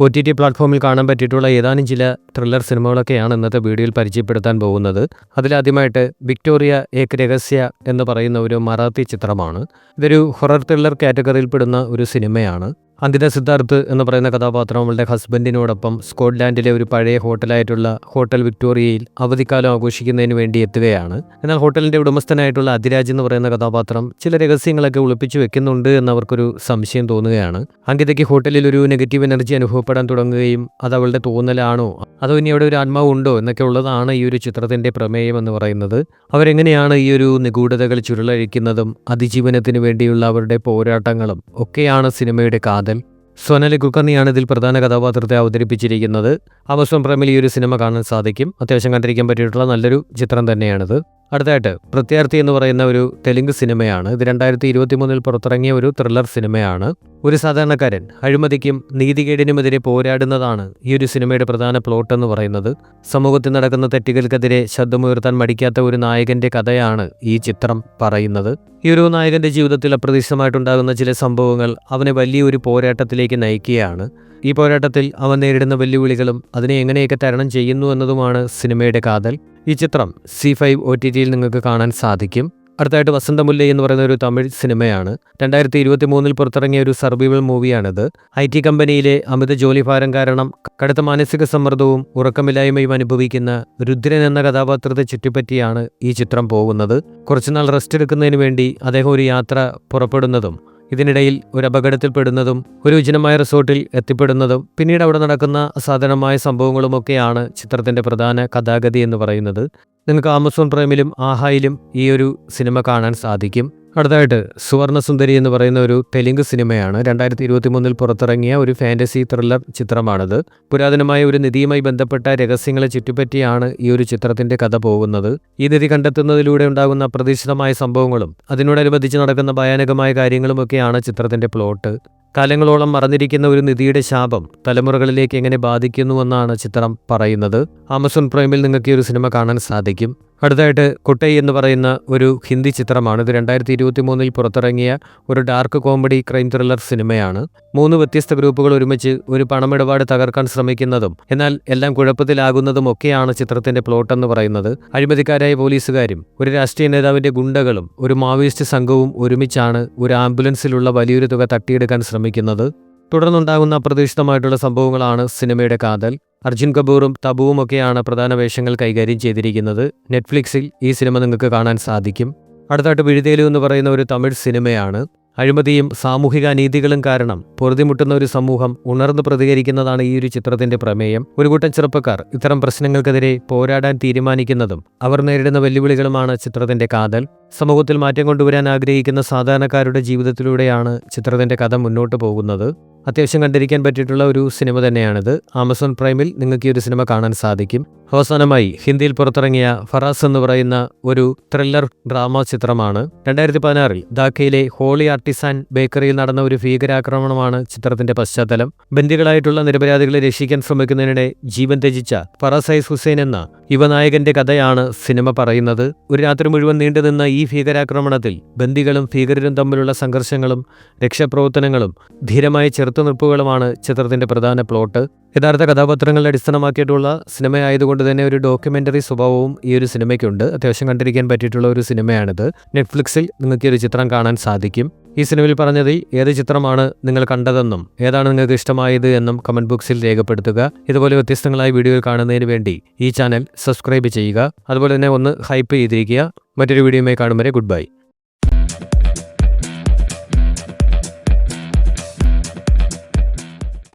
O T T പ്ലാറ്റ്ഫോമിൽ കാണാൻ പറ്റിയിട്ടുള്ള ഏതാനും ചില ത്രില്ലർ സിനിമകളൊക്കെയാണ് ഇന്നത്തെ വീഡിയോയിൽ പരിചയപ്പെടുത്താൻ പോകുന്നത്. അതിലാദ്യമായിട്ട് വിക്ടോറിയ ഏക് രഹസ്യ എന്ന് പറയുന്ന ഒരു മറാത്തി ചിത്രമാണ്. ഇതൊരു ഹൊറർ ത്രില്ലർ കാറ്റഗറിയിൽപ്പെടുന്ന ഒരു സിനിമയാണ്. അങ്കിത സിദ്ധാർത്ഥ് എന്ന് പറയുന്ന കഥാപാത്രം അവളുടെ ഹസ്ബൻഡിനോടൊപ്പം സ്കോട്ട്ലാൻഡിലെ ഒരു പഴയ ഹോട്ടലായിട്ടുള്ള ഹോട്ടൽ വിക്ടോറിയയിൽ അവധിക്കാലം ആഘോഷിക്കുന്നതിന് വേണ്ടി എത്തുകയാണ്. എന്നാൽ ഹോട്ടലിന്റെ ഉടമസ്ഥനായിട്ടുള്ള അതിരാജ് എന്ന് പറയുന്ന കഥാപാത്രം ചില രഹസ്യങ്ങളൊക്കെ ഒളിപ്പിച്ചു വെക്കുന്നുണ്ട് എന്ന് അവർക്കൊരു സംശയം തോന്നുകയാണ്. അങ്കിതയ്ക്ക് ഹോട്ടലിൽ ഒരു നെഗറ്റീവ് എനർജി അനുഭവപ്പെടാൻ തുടങ്ങുകയും അത് അവളുടെ തോന്നലാണോ അതോ ഇനി അവിടെ ഒരു ആത്മാവ് ഉണ്ടോ എന്നൊക്കെ ഉള്ളതാണ് ഈ ഒരു ചിത്രത്തിന്റെ പ്രമേയം എന്ന് പറയുന്നത്. അവരെങ്ങനെയാണ് ഈ ഒരു നിഗൂഢതകൾ ചുരുളഴിക്കുന്നതും അതിജീവനത്തിന് വേണ്ടിയുള്ള അവരുടെ പോരാട്ടങ്ങളും ഒക്കെയാണ് സിനിമയുടെ കാതൽ. സോനലി കുൽക്കർണിയാണ് ഇതിൽ പ്രധാന കഥാപാത്രത്തെ അവതരിപ്പിച്ചിരിക്കുന്നത്. ആമസോൺ പ്രമിൽ ഈ ഒരു സിനിമ കാണാൻ സാധിക്കും. അത്യാവശ്യം കണ്ടിരിക്കാൻ പറ്റിയിട്ടുള്ള നല്ലൊരു ചിത്രം തന്നെയാണിത്. അടുത്തായിട്ട് പ്രത്യാർത്ഥി എന്ന് പറയുന്ന ഒരു തെലുങ്ക് സിനിമയാണ്. ഇത് രണ്ടായിരത്തി ഇരുപത്തി മൂന്നിൽ പുറത്തിറങ്ങിയ ഒരു ത്രില്ലർ സിനിമയാണ്. ഒരു സാധാരണക്കാരൻ അഴിമതിക്കും നീതികേടിനുമെതിരെ പോരാടുന്നതാണ് ഈ ഒരു സിനിമയുടെ പ്രധാന പ്ലോട്ട് എന്ന് പറയുന്നത്. സമൂഹത്തിൽ നടക്കുന്ന തെറ്റുകൾക്കെതിരെ ശബ്ദമുയർത്താൻ മടിക്കാത്ത ഒരു നായകന്റെ കഥയാണ് ഈ ചിത്രം പറയുന്നത്. ഈ ഒരു നായകന്റെ ജീവിതത്തിൽ അപ്രതീക്ഷിതമായിട്ടുണ്ടാകുന്ന ചില സംഭവങ്ങൾ അവനെ വലിയൊരു പോരാട്ടത്തിലേക്ക് നയിക്കുകയാണ്. ഈ പോരാട്ടത്തിൽ അവൻ നേരിടുന്ന വെല്ലുവിളികളും അതിനെ എങ്ങനെയൊക്കെ തരണം ചെയ്യുന്നു എന്നതുമാണ് സിനിമയുടെ കാതൽ. ഈ ചിത്രം സി ഫൈവ് ഒ ടി ടിയിൽ നിങ്ങൾക്ക് കാണാൻ സാധിക്കും. അടുത്തായിട്ട് വസന്തമുല്ല എന്ന് പറയുന്ന ഒരു തമിഴ് സിനിമയാണ്. രണ്ടായിരത്തി ഇരുപത്തി മൂന്നിൽ പുറത്തിറങ്ങിയ ഒരു സർവൈവൽ മൂവിയാണിത് ഐ ടി കമ്പനിയിലെ അമിത ജോലിഭാരം കാരണം കടുത്ത മാനസിക സമ്മർദ്ദവും ഉറക്കമില്ലായ്മയും അനുഭവിക്കുന്ന രുദ്രൻ എന്ന കഥാപാത്രത്തെ ചുറ്റിപ്പറ്റിയാണ് ഈ ചിത്രം പോകുന്നത്. കുറച്ചുനാൾ റെസ്റ്റ് എടുക്കുന്നതിന് വേണ്ടി അദ്ദേഹം ഒരു യാത്ര പുറപ്പെടുന്നതും ഇതിനിടയിൽ ഒരു അപകടത്തിൽപ്പെടുന്നതും ഒരു ഉചിതമായ റിസോർട്ടിൽ എത്തിപ്പെടുന്നതും പിന്നീട് അവിടെ നടക്കുന്ന അസാധാരണമായ സംഭവങ്ങളുമൊക്കെയാണ് ചിത്രത്തിന്റെ പ്രധാന കഥാഗതി എന്ന് പറയുന്നത്. നിങ്ങൾക്ക് ആമസോൺ പ്രൈമിലും ആഹായിലും ഈ ഒരു സിനിമ കാണാൻ സാധിക്കും. അടുത്തായിട്ട് സുവർണസുന്ദരി എന്ന് പറയുന്ന ഒരു തെലുങ്ക് സിനിമയാണ്. രണ്ടായിരത്തി ഇരുപത്തി മൂന്നിൽ പുറത്തിറങ്ങിയ ഒരു ഫാന്റസി ത്രില്ലർ ചിത്രമാണിത്. പുരാതനമായ ഒരു നിധിയുമായി ബന്ധപ്പെട്ട രഹസ്യങ്ങളെ ചുറ്റിപ്പറ്റിയാണ് ഈ ഒരു ചിത്രത്തിന്റെ കഥ പോകുന്നത്. ഈ നിധി കണ്ടെത്തുന്നതിലൂടെ ഉണ്ടാകുന്ന അപ്രതീക്ഷിതമായ സംഭവങ്ങളും അതിനോടനുബന്ധിച്ച് നടക്കുന്ന ഭയാനകമായ കാര്യങ്ങളുമൊക്കെയാണ് ചിത്രത്തിന്റെ പ്ലോട്ട് കാലങ്ങളോളം മറന്നിരിക്കുന്ന ഒരു നിധിയുടെ ശാപം തലമുറകളിലേക്ക് എങ്ങനെ ബാധിക്കുന്നുവെന്നാണ് ചിത്രം പറയുന്നത്. ആമസോൺ പ്രൈമിൽ നിങ്ങൾക്ക് ഈ ഒരു സിനിമ കാണാൻ സാധിക്കും. അടുത്തായിട്ട് കുട്ടൈ എന്ന് പറയുന്ന ഒരു ഹിന്ദി ചിത്രമാണ്. ഇത് രണ്ടായിരത്തി ഇരുപത്തി മൂന്നിൽ പുറത്തിറങ്ങിയ ഒരു ഡാർക്ക് കോമഡി ക്രൈം ത്രില്ലർ സിനിമയാണ്. മൂന്ന് വ്യത്യസ്ത ഗ്രൂപ്പുകൾ ഒരുമിച്ച് ഒരു പണമിടപാട് തകർക്കാൻ ശ്രമിക്കുന്നതും എന്നാൽ എല്ലാം കുഴപ്പത്തിലാകുന്നതും ഒക്കെയാണ് ചിത്രത്തിന്റെ പ്ലോട്ട് എന്ന് പറയുന്നത്. അഴിമതിക്കാരായ പോലീസുകാരും ഒരു രാഷ്ട്രീയ നേതാവിന്റെ ഗുണ്ടകളും ഒരു മാവോയിസ്റ്റ് സംഘവും ഒരുമിച്ചാണ് ഒരു ആംബുലൻസിലുള്ള വലിയൊരു തുക തട്ടിയെടുക്കാൻ ശ്രമിക്കുന്നത്. തുടർന്നുണ്ടാകുന്ന അപ്രതീക്ഷിതമായിട്ടുള്ള സംഭവങ്ങളാണ് സിനിമയുടെ കാതൽ. അർജുൻ കപൂറും തബുവും ഒക്കെയാണ് പ്രധാന വേഷങ്ങൾ കൈകാര്യം ചെയ്തിരിക്കുന്നത്. നെറ്റ്ഫ്ലിക്സിൽ ഈ സിനിമ നിങ്ങൾക്ക് കാണാൻ സാധിക്കും. അടുത്തായിട്ട് വിഴുതേലു എന്ന് പറയുന്ന ഒരു തമിഴ് സിനിമയാണ്. അഴിമതിയും സാമൂഹിക അനീതികളും കാരണം പൊറുതിമുട്ടുന്ന ഒരു സമൂഹം ഉണർന്നു പ്രതികരിക്കുന്നതാണ് ഈ ഒരു ചിത്രത്തിന്റെ പ്രമേയം. ഒരു കൂട്ടം ചെറുപ്പക്കാർ ഇത്തരം പ്രശ്നങ്ങൾക്കെതിരെ പോരാടാൻ തീരുമാനിക്കുന്നതും അവർ നേരിടുന്ന വെല്ലുവിളികളുമാണ് ചിത്രത്തിന്റെ കാതൽ. സമൂഹത്തിൽ മാറ്റം കൊണ്ടുവരാൻ ആഗ്രഹിക്കുന്ന സാധാരണക്കാരുടെ ജീവിതത്തിലൂടെയാണ് ചിത്രത്തിന്റെ കഥ മുന്നോട്ട് പോകുന്നത്. അത്യാവശ്യം കണ്ടിരിക്കാൻ പറ്റിയിട്ടുള്ള ഒരു സിനിമ തന്നെയാണിത്. ആമസോൺ പ്രൈമിൽ നിങ്ങൾക്ക് ഈ ഒരു സിനിമ കാണാൻ സാധിക്കും. അവസാനമായി ഹിന്ദിയിൽ പുറത്തിറങ്ങിയ ഫറാസ് എന്ന് പറയുന്ന ഒരു ത്രില്ലർ ഡ്രാമ ചിത്രമാണ്. രണ്ടായിരത്തി പതിനാറിൽ ധാക്കയിലെ ഹോളി ആർട്ടിസാൻ ബേക്കറിയിൽ നടന്ന ഒരു ഭീകരാക്രമണമാണ് ചിത്രത്തിന്റെ പശ്ചാത്തലം. ബന്ദികളായിട്ടുള്ള നിരപരാധികളെ രക്ഷിക്കാൻ ശ്രമിക്കുന്നതിനിടെ ജീവൻ ത്യജിച്ച ഫറാസൈസ് ഹുസൈൻ എന്ന യുവനായകന്റെ കഥയാണ് സിനിമ പറയുന്നത്. ഒരു രാത്രി മുഴുവൻ നീണ്ടുനിന്ന ഈ ഭീകരാക്രമണത്തിൽ ബന്ദികളും ഭീകരരും തമ്മിലുള്ള സംഘർഷങ്ങളും രക്ഷാപ്രവർത്തനങ്ങളും ധീരമായ ചെറുത്തുനിൽപ്പുകളുമാണ് ചിത്രത്തിന്റെ പ്രധാന പ്ലോട്ട്. യഥാർത്ഥ കഥാപാത്രങ്ങളെ അടിസ്ഥാനമാക്കിയിട്ടുള്ള സിനിമയായതുകൊണ്ട് തന്നെ ഒരു ഡോക്യുമെന്ററി സ്വഭാവവും ഈ ഒരു സിനിമയ്ക്കുണ്ട്. അത്യാവശ്യം കണ്ടിരിക്കാൻ പറ്റിയിട്ടുള്ള ഒരു സിനിമയാണിത്. നെറ്റ്ഫ്ലിക്സിൽ നിങ്ങൾക്ക് ഈ ഒരു ചിത്രം കാണാൻ സാധിക്കും. ഈ സിനിമയിൽ പറഞ്ഞതിൽ ഏത് ചിത്രമാണ് നിങ്ങൾ കണ്ടതെന്നും ഏതാണ് നിങ്ങൾക്ക് ഇഷ്ടമായത് എന്നും കമന്റ് ബോക്സിൽ രേഖപ്പെടുത്തുക. ഇതുപോലെ വ്യത്യസ്തങ്ങളായ വീഡിയോകൾ കാണുന്നതിന് വേണ്ടി ഈ ചാനൽ സബ്സ്ക്രൈബ് ചെയ്യുക. അതുപോലെ തന്നെ ഒന്ന് ഹൈപ്പ് ചെയ്തിരിക്കുക. മറ്റൊരു വീഡിയോയുമായി കാണും വരെ ഗുഡ് ബൈ.